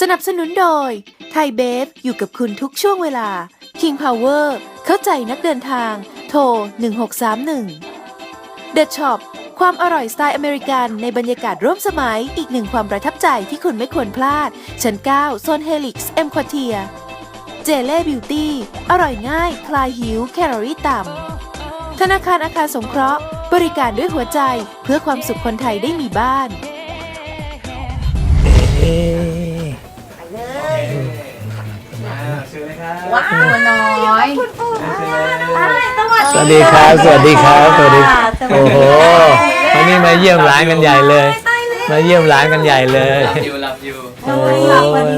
สนับสนุนโดย ไทยเบฟอยู่กับคุณทุกช่วงเวลา King Power เข้าใจนักเดินทาง โทร 1631 The Shop ความอร่อยสไตล์อเมริกันในบรรยากาศร่วมสมัย อีกหนึ่งความประทับใจที่คุณไม่ควรพลาด ชั้น 9 โซนเฮลิกซ์เอ็มควอเทีย เจเล่บิวตี้ อร่อยง่าย คลายหิว แคลอรี่ต่ำ ธนาคารอาคารสงเคราะห์ บริการด้วยหัวใจเพื่อความสุขคนไทยได้มีบ้านเเชิญเลยครับ ว้าวตัวน้อยสวัสดีครับ สวัสดีครับ สวัสดี โอ้โห วันนี้มาเยี่ยมร้านกันใหญ่เลยมาเยี่ยมร้านกันใหญ่เลยหลับอยู่หลับอยู่ โอ้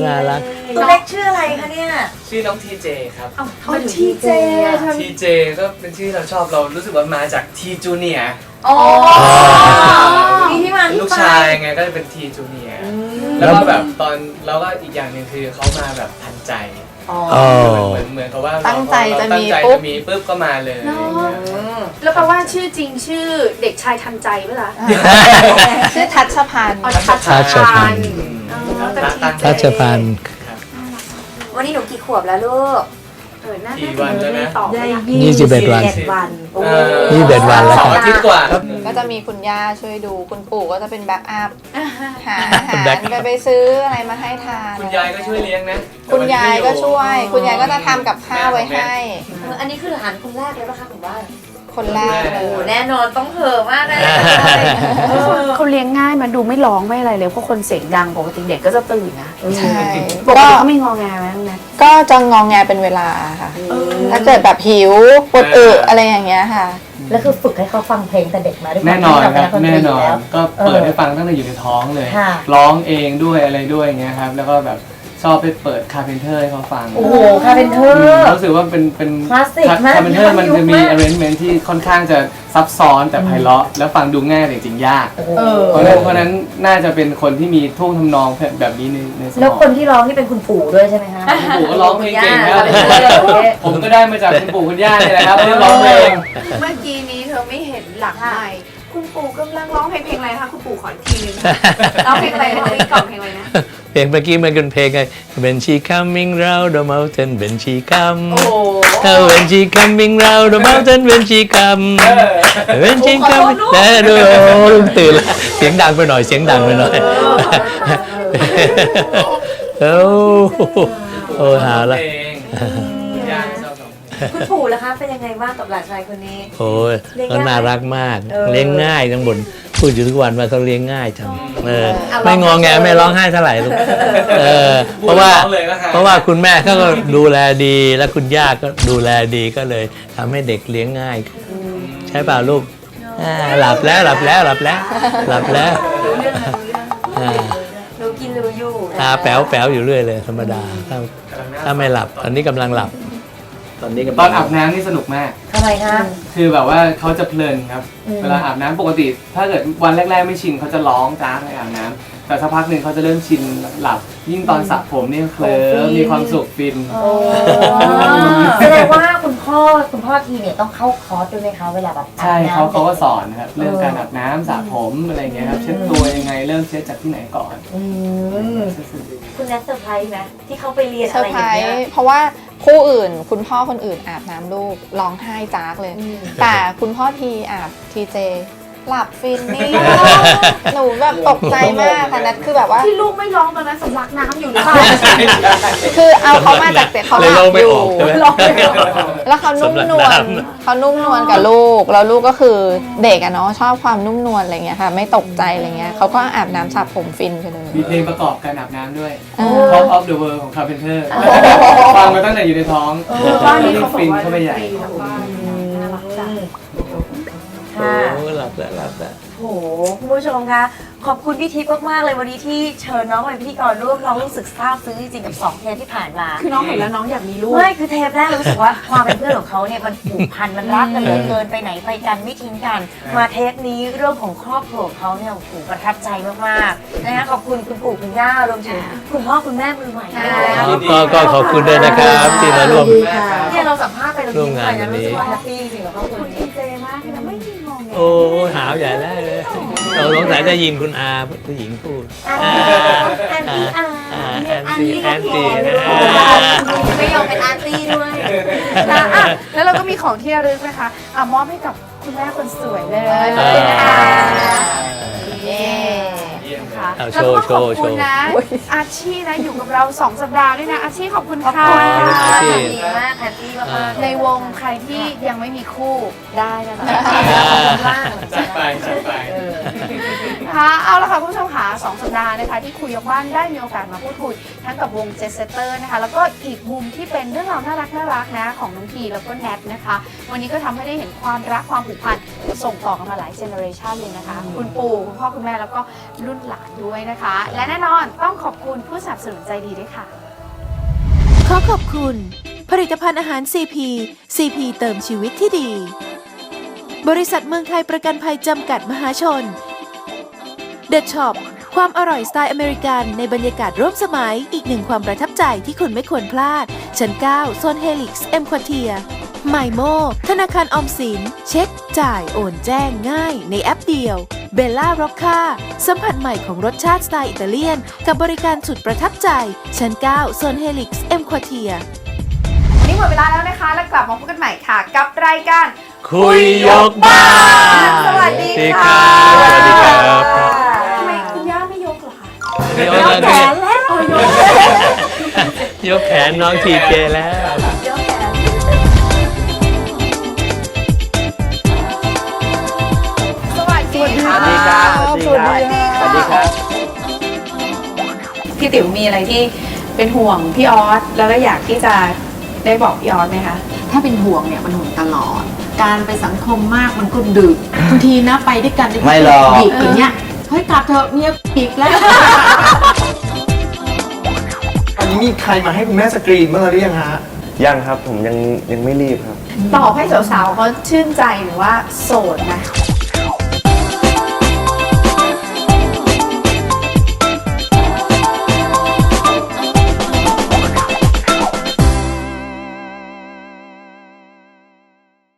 น่ารัก ตัวเล็กชื่ออะไรคะเนี่ยชื่อน้องทีเจครับ เขาทีเจทีเจก็เป็นชื่อเราชอบเรารู้สึกว่ามาจากทีจูเนียโอ้มีที่มาที่ลูกไปชายไงก็จะเป็นทีจูเนีย แล้วก็แบบตอนแล้วก็อีกอย่างหนึ่งคือเขามาแบบทันใจอ๋อโอ้เหมือนเหมือนเขาว่าตั้งใจจะมีตั้งใจปุ๊บ จะมีปุ๊บก็มาเลยแล้วแปลว่าชื่อจริงชื่อเด็กชายทันใจไหมล่ะชื่อทัชพันธ์ อ๋อทัชทัชพันธ์อ๋อแต่ทีทัชพันธ์ครับวันนี้หนูกี่ขวบแล้วลูก เออน่ากี่วันแล้วนะตอบไม่ได้ยี่สิบเอ็ดวันวันโอ้เออยี่สิบเอ็ดวันแล้วสคอรับงอาทิตย์กว่า ก็จะมีคุณย่าช่วยดูคุณปู่ก็จะเป็นแบ็กอัพหาอาหาร Back ไปไปซื้ออะไรมาให้ทานคุณยายก็ช่วยเลี้ยงนะคุณยายก็ช่วย คุณยายก็จะทำกับข้าวไว้ให้ เอออันนี้คือหลานคนแรกเลยปะคะผมว่า คนแรกเลโอ้ย แน่นอนต้องเห่อะมากแน่เขาเลี้ยงง่ายมันดูไม่ร้องไม่อะไรเลยเพราะคนเสียงดังปกติเด็กก็จะตื่นนะใช่ ปกก็ติเขาไม่งอแงไหมน้องแนทก็จะงองแงเป็นเวลาค่ะ ถ้าเกิดแบบหิวปวดอึอะไรอย่างเงี้ยค่ะ แล้วคือฝึกให้เขาฟังเพลงแต่เด็กมาด้วยแน่นอนความคที่รับเาเป็แน่ดนอนแล้ว ก็เปิดให้ฟังตั้งแต่อยู่ในท้องเลย ค่ะ ร้องเองด้วยอะไรด้วยอย่างเงี้ยครับ แล้วก็แบบ ชอบไปเปิดคาเพนเทอร์ให้เขาฟังโอ้โหคาเป็นเธออืมร์ รู้สึกว่าเป็นเป็นคลาสสิกมากคาเพนเทอร์มันจะมียุคมาก arrangement ที่ค่อนข้างจะซับซ้อนแต่ไพเราะแล้วฟังดูง่ายแต่จริงๆยาก เออ เพราะฉะนั้นเพราะฉะนั้นน่าจะเป็นคนที่มีท่วงทำนองแบบนี้ในในสมแล้วองคนที่ร้องนี่เป็นคุณปู่ด้วยใช่ไหมคะคุณปู่ก็ร้องเพลงเก่งคนะรับผมก็ได้มาจากคุณปู่คุณย่าเนี่ยแหละครับเรื่องร้องเพลง เมื่อกี้นี้เธอไม่เห็นหลักไมค์คุณปู่กำลังร้องเพลงเพลงอะไรคะคุณปู่ขออีกทีนึง ร้องเพลงอะไรร้องเพลงกล่อมเพลงอะไรนะ เพลงเมื่อกี้มันเป็นเพลงไง When she coming round the mountain when she come โอ้โห Oh, when she coming round the mountain when she come when she ขอ come โทษลูกแน่ดูโอ้ลุงตื่นแล้วเสียงดังไปหน่อยเสียงดังไปหน่อยโอ้โอ้หาละ เพลงคุณย่าช คุณปู่ล่ะคะเป็นยังไงบ้างกับหลานชายคนนี้ โอ้ยเลี้ยงเขาง่ายน่ารักมาก เออเลี้ยงง่ายทั้งบนพูดอยู่ทุกวันว่าเขาเลี้ยงง่ายจังเออ เอาไม่งอแงลองให้ไม่ร้องไห้เท่าไหร่ลูกเออ เพราะว่า พูดร้องเลยก็หเพราะว่าคุณแม่เขาก็ดูแลดี และคุณย่าก็ดูแลดีก็เลยทำให้เด็กเลี้ยงง่าย ใช่เปล่าลูกอ่าหลับแล้วหลับแล้วหลับแล้ว หลับแล้วอ่ารู้กินรู้อยู่ตาแป๋วแป๋วอยู่เรื่อยเลยธรรมดาถ้าถ้าไม่หลับตอนนี้กำลังหลับ ตอนนี้กำตลัองนอาบน้ำนี่สนุกมาก ทำไมคะคือแบบว่าเขาจะเพลินครับอืมเวลาอาบน้ำปกติ ถ้าเกิดวันแรก ๆ ไม่ชินเขาจะร้องจ้าให้อาบน้ำแต่สักพักหนึ่งเขาจะเริ่มชินหลับ ยิ่งตอนสระผมนี่เคลิ้มมีความสุขฟิน โอ้แสดงว่าคุณพ่อคุณพ่อทีเนี่ยต้องเข้าคอร์สด้วยไหมคะเวลาแบบอาบใช่น้ำเขาเขาก็สอนนะครับ เรื่องการอาบน้ำสระผมอะไรเงี้ยครับเช็ดตัวยังไงเริ่มเช็ดจากที่ไหนก่อน อืมคุณแนทเซอร์ไพรส์ไหมที่เขาไปเรียนเซอะอไรร์อไพรย่างเงี้ย ส์เพราะว่า คู่อื่น คุณพ่อคนอื่นอาบน้ำลูกร้องไห้จากเลยอืมแต่คุณพ่อทีอาบทีเจ หลับฟินนี่ หนูแบบตกใจมากค่ะนัทคือแบบว่า ที่ลูกไม่ร้องตอนนั้นสำลักน้ำอยู่หรือเปล่าคือเอาเขามาจากแต่เขาหเลยลัร้องบไม่อยู่ ออกใช่ไหมร้องไม่ออกแล้วเขานุ่มนวลสำหรับน้ำ เขานุ่มนวลกับลูก แล้วลูกก็คือเด็กอะเนาะชอบความนุ่มนวลอะไรเงี้ยค่ะ ไม่ตกใจอะไรเงี้ยเขาก็อาบน้ำสระผมฟินไปเลยมีเพลงประกอบการอาบน้ำด้วย เออ Top of the World ของ Carpenter ฟังมาตั้งแต่อยู่ในท้องเออบ้านนี้เขาบอกฟินว่าเข้าไปใหญ่ฟรีทั้งบ้าน ชมคะขอบคุณพี่ทิพย์มากๆเลยวันนี้ที่เชิญน้องมาเป็นพิธีกรร่วมน้องรู้สึกซาบซึ้งจริงๆกับสองเทปที่ผ่านมาคือน้องเห็นแล้วน้องอยากมีลูกไม่คือเทปแรกรู้สึกว่าความเป็นเพื่อนของเขาเนี่ยมันผูกพันมันรักกันเหลือเกินไปไหนไปกันไม่ทิ้งกัน มาเทปนี้เรื่องของครอบครัวของเขาเนี่ยโอ้โหประทับใจมากๆนะคะขอบคุณคุณปู่คุณย่ารวมถึงคุณพ่อคุณแม่มือใหม่ด้วยนะคะ ก็ก็ขอบคุณด้วยนะครับที่มาร่วม เนี่ยเราสัมภาษณ์ไปเราร่วมยิ้มงาไปนวันะนนี้ รู้สึกว่าแฮปปี้จริงๆกับครอบครัวนี้ อ้หาวใหญ่แล้วเลยเราสงสัยจะยินคุณอาผู้หญิงพูดอันนี้อันตี้อันอ่าแอนตี้แอนตี้ไม่ยอมเป็นอาร์ตี้ด้วยนะอะแล้วเราก็มีของที่ระลึกนะคะอะมอบให้กับคุณแม่คนสวยเลยขอบคุณค่ะ เย้ค่ะเอาโชแล้วว์ก็โชขอบว์โชคุณว์ นะอาชีนะอยู่กับเราสองสัปดาห์ด้วยนะอาชีขอบคุณค่ะ อาชี ดีมากแฮปปี้มากในวงใครที่ยังไม่มีคู่ได้นะคะจัดไปจัดไป ค่ะเอาละค่ะคุณผู้ชมค่ะสองสัปดาห์นะคะที่คุยยกบ้านได้มีโอกาสมาพูดคุยทั้งกับวงเจสเตอร์นะคะแล้วก็อีกมุมที่เป็นเรื่องราวน่ารักน่ารักนะของน้องทีแล้วก็แนทนะคะ วันนี้ก็ทำให้ได้เห็นความรักความผูกพัน ส่งต่อกันมาหลายเจเนอเรชันเลยนะคะ คุณปู่คุณพ่อคุณแม่แล้วก็รุ่นหลานด้วยนะคะ และแน่นอนต้องขอบคุณผู้สนับสนุนใจดีด้วยค่ะ ขอขอบคุณ ผลิตภัณฑ์อาหาร CP CP เติมชีวิตที่ดี บริษัทเมืองไทยประกันภัยจำกัดมหาชน The Shop ความอร่อยสไตล์อเมริกันในบรรยากาศร่วมสมัย อีกหนึ่งความประทับใจที่คุณไม่ควรพลาด ชั้น 9 โซนเฮลิกซ์เอ็มควอเทีย ไมโมธนาคารออมสิน เช็ค จ่ายโอนแจ้งง่ายในแอปเดียวเบลล่าร็อกค่าสัมผัสใหม่ของรสชาติสไตล์อิตาเลียน กับบริการสุดประทับใจ ชั้น9โซนเฮลิกซ์เอ็มควอเทียวันนี้หมดเวลาแล้วนะคะ แล้วกลับมาพบกันใหม่ค่ะ กับรายการ คุยยกบ้านสวัสดีคค่ะรับสวัสดีครับทำไมคุณย่าไม่ยกเหรอคะยกแขนแล้วยกแขนน้องทีเจแล้วสวั ครับสวัสดีครับสวัสดีครับ พี่ติ๋วมีอะไรที่เป็นห่วงพี่ออสแล้วก็อยากที่จะได้บอกพี่ออสไหมคะ ถ้าเป็นห่วงเนี่ยมันห่วงตลอด การไปสังคมมากมันก็ดึกบางทีนะไปด้วยกันไม่หรอกหยิกอย่างเงี้ยเฮ้ยกลับเถอะเมียอีกแล้วอันนี้มีใครมาให้คุณแม่สกรีนบ้างหรือยังฮะยังครับผมยังยังไม่รีบครับ ตอบให้สาวๆเขาชื่นใจหรือว่าโสดนะ